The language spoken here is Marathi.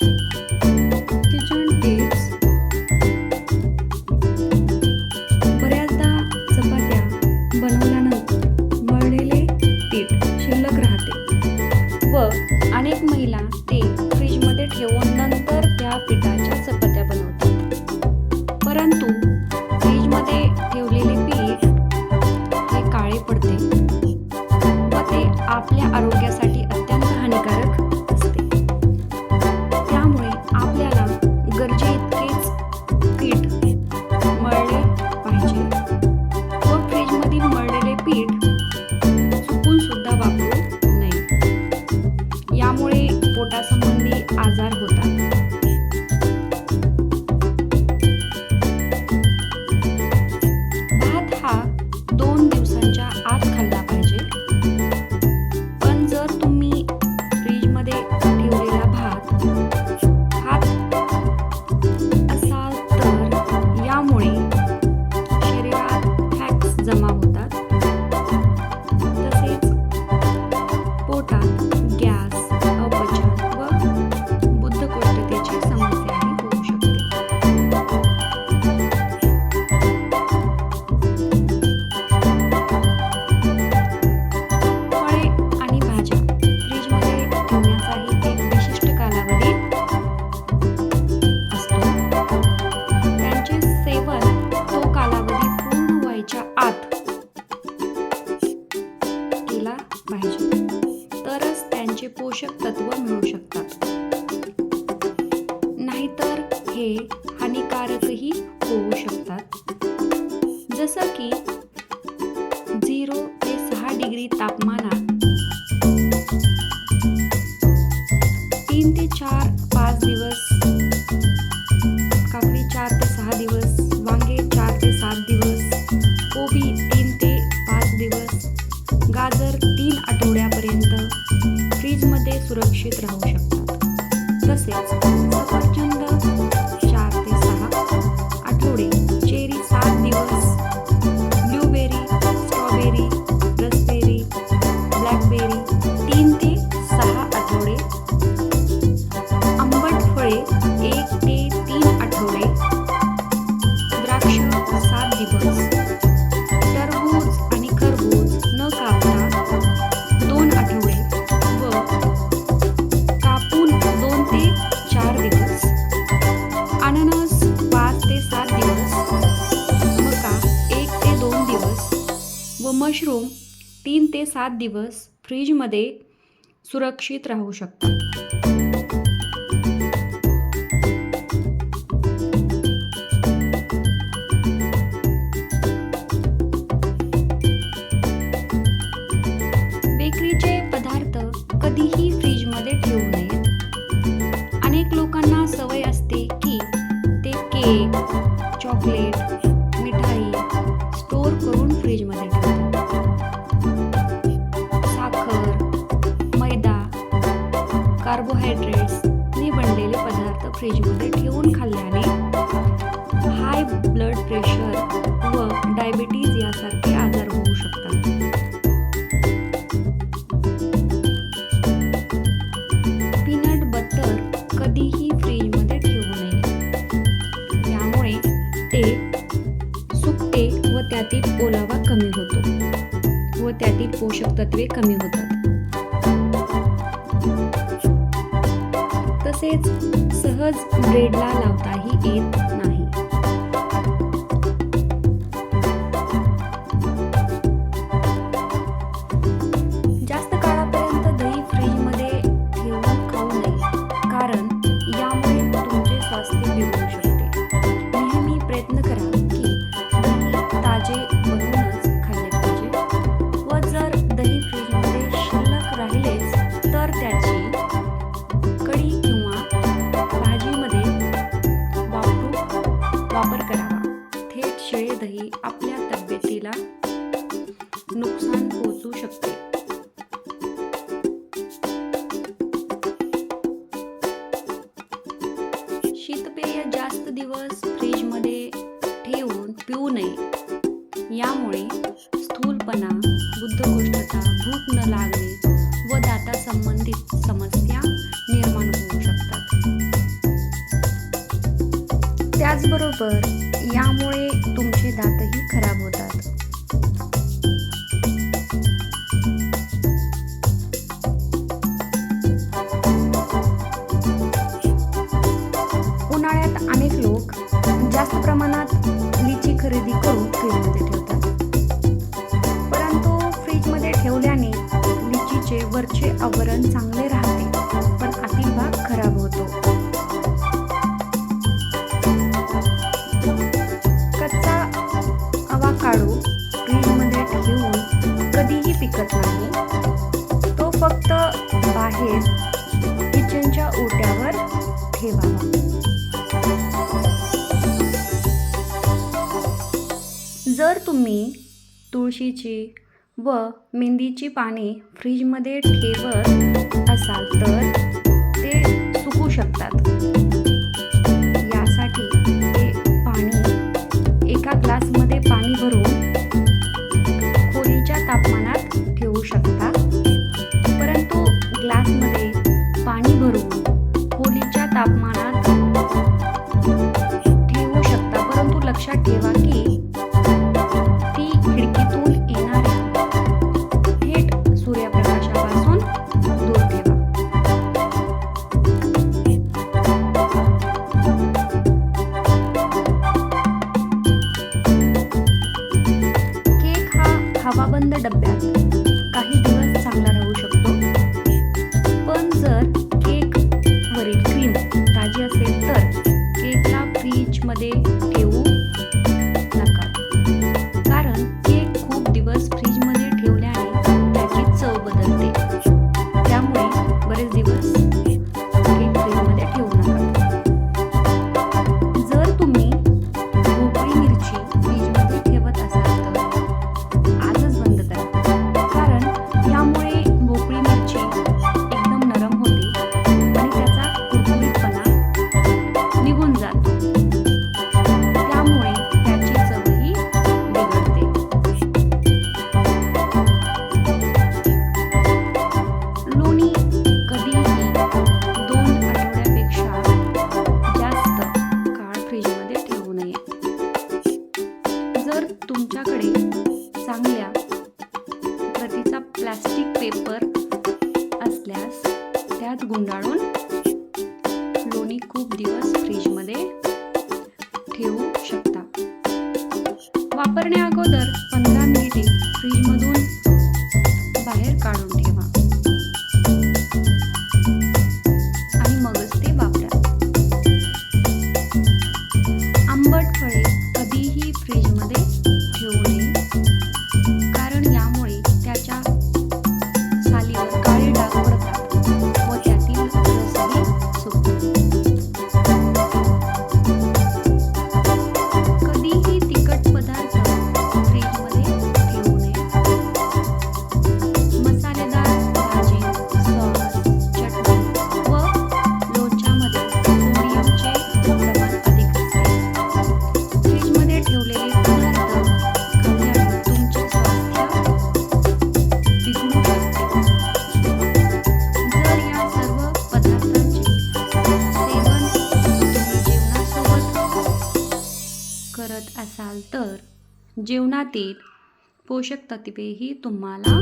you हे हानिकारकही होऊ शकतात. जसं की झिरो ते सहा डिग्री तापमानात तीन ते चार पाच दिवस काकडी चार ते सहा दिवस वांगे चार ते सात दिवस कोबी तीन ते पाच दिवस गाजर तीन आठवड्यापर्यंत फ्रीजमध्ये सुरक्षित राहू सात दिवस फ्रीजमध्ये सुरक्षित राहू शकतो. बेकरीचे पदार्थ कधीही फ्रीजमध्ये ठेवू अनेक लोकांना सवय असते की ते केक चॉकलेट कार्बोहायड्रेट्सने बनलेले पदार्थ फ्रीजमध्ये ठेवून खाल्ल्याने हाय ब्लड प्रेशर व डायबिटीज यासारखे आजार होऊ शकतात. पीनट बटर कधीही फ्रीजमध्ये ठेवू नये. त्यामुळे ते सुकते व त्यातील ओलावा कमी होतो व त्यातील पोषक तत्वे कमी होतात. तसेच सहज ब्रेडला लावताही येत नाही. पिऊ नये. यामुळे स्थूलपणा बुद्धकोष्ठता भूक न लागणे व दातासंबंधित समस्या निर्माण होऊ शकतात. त्याचबरोबर यामुळे तुमचे दातही खराब होतात. उन्हाळ्यात अनेक लोक जास्त प्रमाणात लिच खरेदी करून फ्रीजमध्ये ठेवतात. परंतु फ्रीजमध्ये ठेवल्याने लिचीचे वरचे आवरण चांगले राहते पण आतील भाग खराब होतो. कच्चा अवाकाडो फ्रीजमध्ये ठेवून कधीही पिकत नाही. तो फक्त बाहेर तुम्ही तुळशीची व मेंदीची पाने फ्रीजमध्ये ठेवत असाल तर ते सुकू शकतात. प्लास्टिक पेपर असल्यास त्यात गुंडाळून लोणी खूप दिवस फ्रीजमध्ये ठेवू शकता. वापरण्या अगोदर पंधरा मिनिटे फ्रीजमधून बाहेर काढून ठेवा. करत असाल तर जेवणातील पोषक तत्वेही तुम्हाला